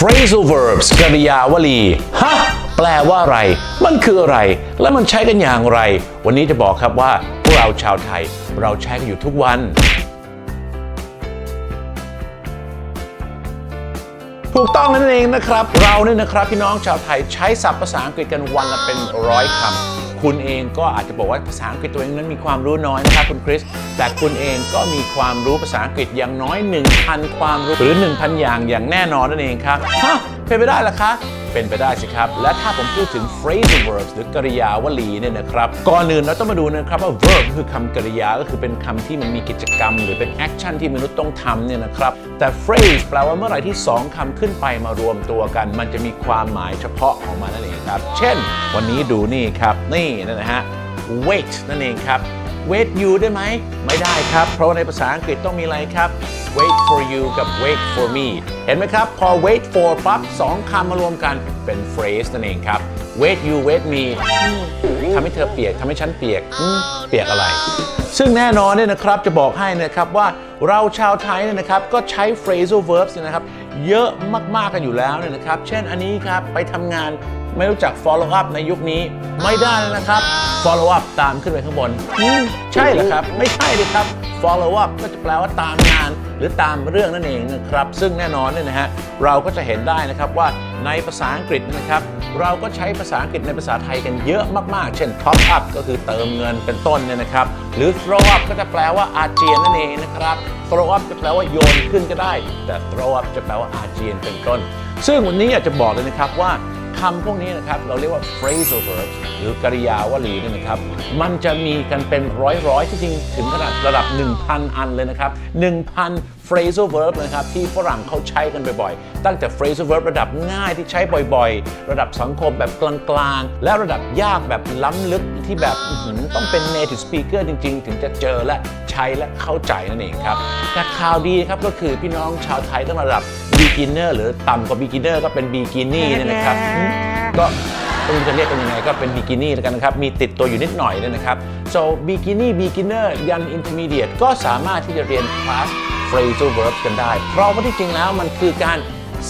phrasal verbs กริยาวลี ฮะ แปลว่าอะไร มันคืออะไร และมันใช้กันอย่างไร วันนี้จะบอกครับว่า พวกเราชาวไทย เราใช้กันอยู่ทุกวัน ถูกต้องนั่นเองนะครับ เราเนี่ยนะครับ พี่น้องชาวไทยใช้ศัพท์ภาษาอังกฤษกันวันละเป็นร้อยคำ คุณเองก็อาจจะบอกว่าภาษาอังกฤษตัวเองนั้นมีความรู้น้อยนะครับคุณคริส แต่คุณเองก็มีความรู้ภาษาอังกฤษอย่างน้อย 1,000 ความรู้หรือ 1,000 อย่างอย่างแน่นอนนั่นเองครับฮะเป็นไปได้หรอคะเป็นไปได้สิครับ และถ้าผมพูดถึง phrasal verbs หรือกริยาวลีเนี่ยนะครับ ก่อนอื่นเราต้องมาดูนะครับว่า verb คือคำกริยาก็คือเป็นคำที่มันมีกิจกรรม หรือเป็น action ที่มนุษย์ต้องทำเนี่ยนะครับ แต่ phrase แปลว่าเมื่อไหร่ที่ 2คำขึ้นไปมารวมตัวกัน มันจะมีความหมายเฉพาะของมันนั่นเอง ครับ เช่น วันนี้ดูนี่ครับ นี่นะฮะ wait นั่นเองครับ wait you ได้ไหม ไม่ได้ครับ เพราะในภาษาอังกฤษต้องมีอะไรครับ wait for you กับ wait for me เห็นไหมครับ พอ wait for ปั๊บสองคำมารวมกันเป็น phrase นั่นเองครับ wait you wait me ทำให้เธอเปียกทำให้ฉันเปียกเปียกอะไร ซึ่งแน่นอนเนี่ยนะครับจะบอกให้นะครับว่าเราชาวไทยเนี่ยนะครับก็ใช้ phrasal verbs นะครับ เยอะมากๆกันอยู่แล้วเนี่ยนะครับ เช่นอันนี้ครับ ไปทำงาน ไม่รู้จัก follow up ในยุคนี้ไม่ได้เลยนะครับ follow up ตามขึ้นไปข้างบนอืมใช่เหรอครับ ไม่ใช่เลยครับ follow up ก็จะแปลว่าตามงาน หรือตามเรื่องนั่นเองนะครับ ซึ่งแน่นอนเนี่ยนะฮะเราก็จะเห็นได้นะครับว่าในภาษาอังกฤษนะครับ เราก็ใช้ภาษาอังกฤษในภาษาไทยกันเยอะมากๆ เช่น top up ก็คือเติมเงินเป็นต้นเนี่ยนะครับ หรือ throw up ก็จะแปลว่าอาเจียนนั่นเองนะครับ throw up จะแปลว่าโยนขึ้นก็ได้ แต่ throw up จะแปลว่าอาเจียนเป็นต้น ซึ่งวันนี้อยากจะบอกเลยนะครับว่า คำพวกนี้นะครับ เราเรียกว่า phrasal verbs หรือกริยาวลีนี่นะครับ มันจะมีกันเป็นร้อยๆที่จริงถึงขนาดระดับ 1,000 อันเลยนะครับ 1,000 phrasal verb นะครับ ที่ฝรั่งเขาใช้กันบ่อยๆ ตั้งแต่ phrasal verb ระดับง่ายที่ใช้บ่อยๆ ระดับสังคมแบบกลางๆ และระดับยากแบบล้ำลึกที่แบบต้องเป็น native speaker จริง ๆ ถึงจะเจอและ ช้และเข้าใจนั่นเองครับแต่ข่าวดีครับก็คือพี่น้องชาวไทยต้องระดับ beginner หรือต่ำกว่า beginner ก็เป็น beginning เนี่ยนะครับก็ไม่รู้จะเรียกกันยังไงก็เป็น beginning แล้วกันนะครับ มีติดตัวอยู่นิดหน่อยเนี่ยนะครับ so beginning beginner ยัน intermediate ก็สามารถที่จะเรียนคลาส phrasal verbs กันได้ เพราะว่าที่จริงแล้วมันคือการ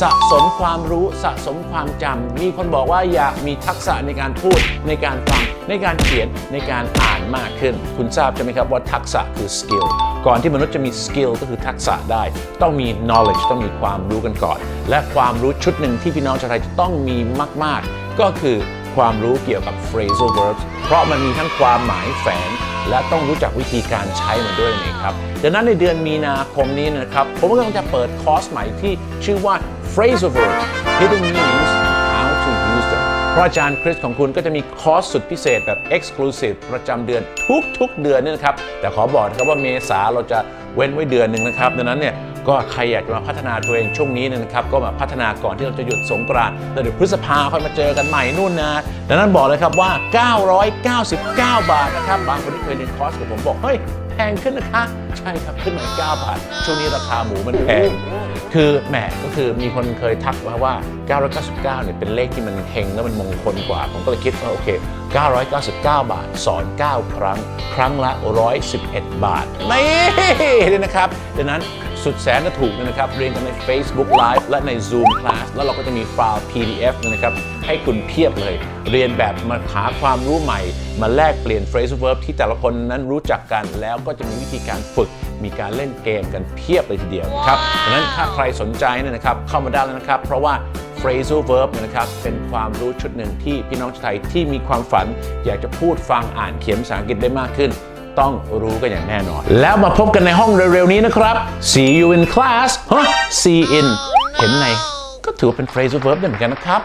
สะสมความรู้สะสมความจำมีคนบอกว่าอยากมีทักษะในการพูดในการฟังในการเขียนในการอ่านมากขึ้น คุณทราบใช่ไหมครับว่าทักษะคือ skill ก่อนที่มนุษย์จะมี skill ก็คือทักษะได้ ต้องมี knowledge ต้องมีความรู้กันก่อน และความรู้ชุดหนึ่งที่พี่น้องชาวไทยจะต้องมีมาก ๆ ก็คือความรู้เกี่ยวกับ phrasal verbs เพราะมันมีทั้งความหมายแฝงและต้องรู้จักวิธีการใช้มันด้วยนั่นเองครับดังนั้นในเดือนมีนาคมนี้นะครับ ผมกำลังจะเปิดคอร์สใหม่ที่ชื่อว่า phrasal verbs hidden meanings how to use them พระอาจารย์คริสของคุณก็จะมีคอร์สสุดพิเศษแบบ Exclusive ประจำเดือนทุกๆ เดือนนี่นะครับ แต่ขอบอกนะครับว่าเมษาเราจะเว้นไว้เดือนหนึ่งนะครับ ดังนั้นเนี่ย ก็ใครอยากจะมาพัฒนาตัวเองช่วงนี้เนี่ยนะครับ ก็มาพัฒนาก่อนที่เราจะหยุดสงกรานต์แล้วเดี๋ยวพฤษภาค่อยมาเจอกันใหม่นู่นนะดังนั้นบอกเลยครับว่า 999 บาทนะครับบางคนที่เคยเรียนคอร์สกับผมบอกเฮ้ยแพงขึ้นนะคะ ใช่ครับขึ้นมาอีก9บาท ช่วงนี้ราคาหมูมันแพง คือแหมก็คือมีคนเคยทักมาว่า 999 เนี่ยเป็นเลขที่มันเฮงและมันมงคลกว่า ผมก็เลยคิดว่าโอเค 999 บาท สอน 9 ครั้ง ครั้งละ 111 บาท นี่นี่นะครับดังนั้น สุดแสนจะถูกนะครับ เรียนกันใน Facebook Live และใน Zoom Class แล้วเราก็จะมีไฟล์ PDF นะครับ ให้คุณเพียบเลย เรียนแบบมาหาความรู้ใหม่ มาแลกเปลี่ยน phrasal verb ที่แต่ละคนนั้นรู้จักกัน แล้วก็จะมีวิธีการฝึก มีการเล่นเกมกันเพียบเลยทีเดียวครับดังนั้นถ้าใครสนใจเนี่ยนะครับเข้ามาได้แล้วนะครับ เพราะว่า phrasal verb เนี่ยนะครับเป็นความรู้ชุดหนึ่งที่พี่น้องชาวไทยที่มีความฝัน อยากจะพูดฟังอ่านเขียนภาษาอังกฤษได้มากขึ้น ต้องรู้กันอย่างแน่นอน แล้วมาพบกันในห้องเร็วๆนี้นะครับ see you in class ฮะ see in เห็นในก็ถือว่าเป็น phrasal verb ได้เหมือนกันนะครับ